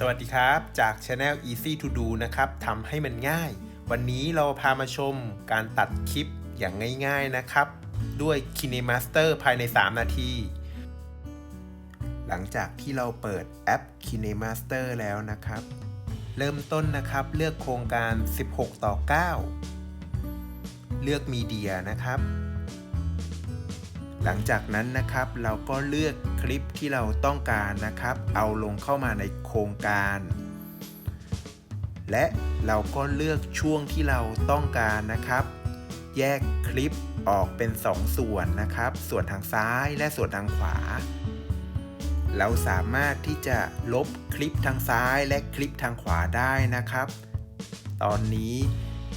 สวัสดีครับ จาก Channel Easy to Do นะครับทำให้มันง่าย วันนี้เราพามาชมการตัดคลิปอย่างง่ายๆนะครับ ด้วย KineMaster ภายใน 3 นาที หลังจากที่เราเปิดแอป KineMaster แล้วนะครับ เริ่มต้นนะครับเลือกโครงการ 16 ต่อ 9 เลือกมีเดียนะครับ หลังจากนั้นนะครับเราก็เลือกคลิปที่เราต้องการนะครับ เอาลงเข้ามาในโครงการ และเราก็เลือกช่วงที่เราต้องการนะครับ แยกคลิปออกเป็น2ส่วนนะครับ ส่วนทางซ้ายและส่วนทางขวา เราสามารถที่จะลบคลิปทางซ้ายและคลิปทางขวาได้นะครับ ตอนนี้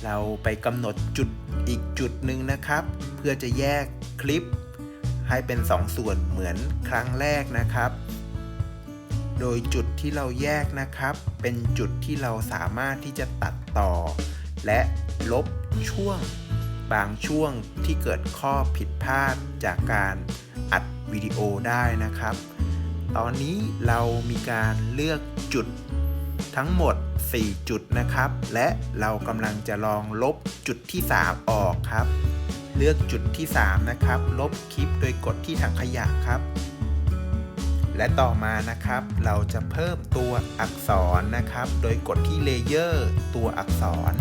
เราไปกำหนดจุดอีกจุดหนึ่งนะครับ เพื่อจะแยกคลิป ให้เป็น 2 ส่วนเหมือนครั้งแรกนะครับ โดยจุดที่เราแยกนะครับ เป็นจุดที่เราสามารถที่จะตัดต่อ และลบช่วง บางช่วงที่เกิดข้อผิดพลาดจากการอัดวิดีโอได้นะครับ ตอนนี้เรามีการเลือกจุดทั้งหมด 4 จุดนะครับ และเรากำลังจะลองลบจุดที่ 3 ออกครับ เลือกจุดที่ 3 นะครับ ลบคลิปโดยกดที่ถังขยะครับ และต่อมานะครับ เราจะเพิ่มตัวอักษรนะครับ โดยกดที่เลเยอร์ตัวอักษร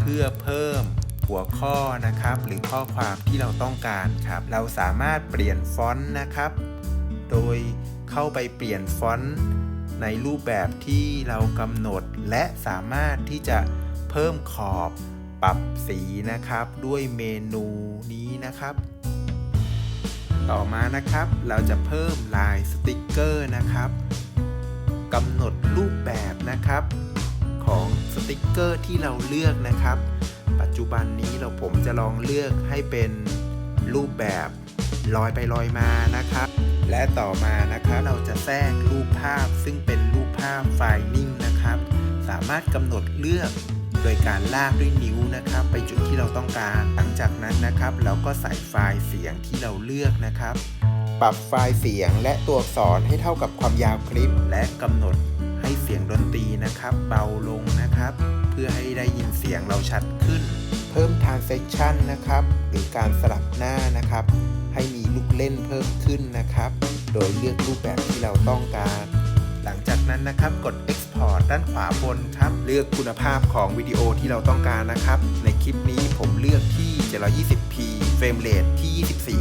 เพื่อเพิ่มหัวข้อนะครับ หรือข้อความที่เราต้องการครับ เราสามารถเปลี่ยนฟอนต์นะครับ โดยเข้าไปเปลี่ยนฟอนต์ในรูปแบบที่เรากำหนดและสามารถที่จะเพิ่มขอบ ปรับสีนะครับด้วยเมนูนี้นะครับ ต่อมานะครับเราจะเพิ่มลายสติกเกอร์นะครับกำหนดรูปแบบนะครับของสติกเกอร์ที่เราเลือกนะครับ ปัจจุบันนี้เราผมจะลองเลือกให้เป็นรูปแบบลอยไปลอยมานะครับ และต่อมานะครับเราจะแทรกรูปภาพซึ่งเป็นรูปภาพไฟล์นิ่งนะครับ สามารถกำหนดเลือก โดยการลากด้วยนิ้วนะครับ ไปจุดที่เราต้องการ หลังจากนั้นนะครับ เราก็ใส่ไฟล์เสียงที่เราเลือกนะครับ ปรับไฟล์เสียงและตัวอักษรให้เท่ากับความยาวคลิป และกำหนดให้เสียงดนตรีนะครับ เบาลงนะครับ เพื่อให้ได้ยินเสียงเราชัดขึ้น เพิ่ม transition นะครับ หรือการสลับหน้านะครับ ให้มีลูกเล่นเพิ่มขึ้นนะครับ โดยเลือกรูปแบบที่เราต้องการ หลังจากนั้นนะครับกด export ด้านขวาบนครับ เลือกคุณภาพของวิดีโอที่เราต้องการนะครับ ในคลิปนี้ผมเลือกที่ 720p เฟรมเรทที่ 24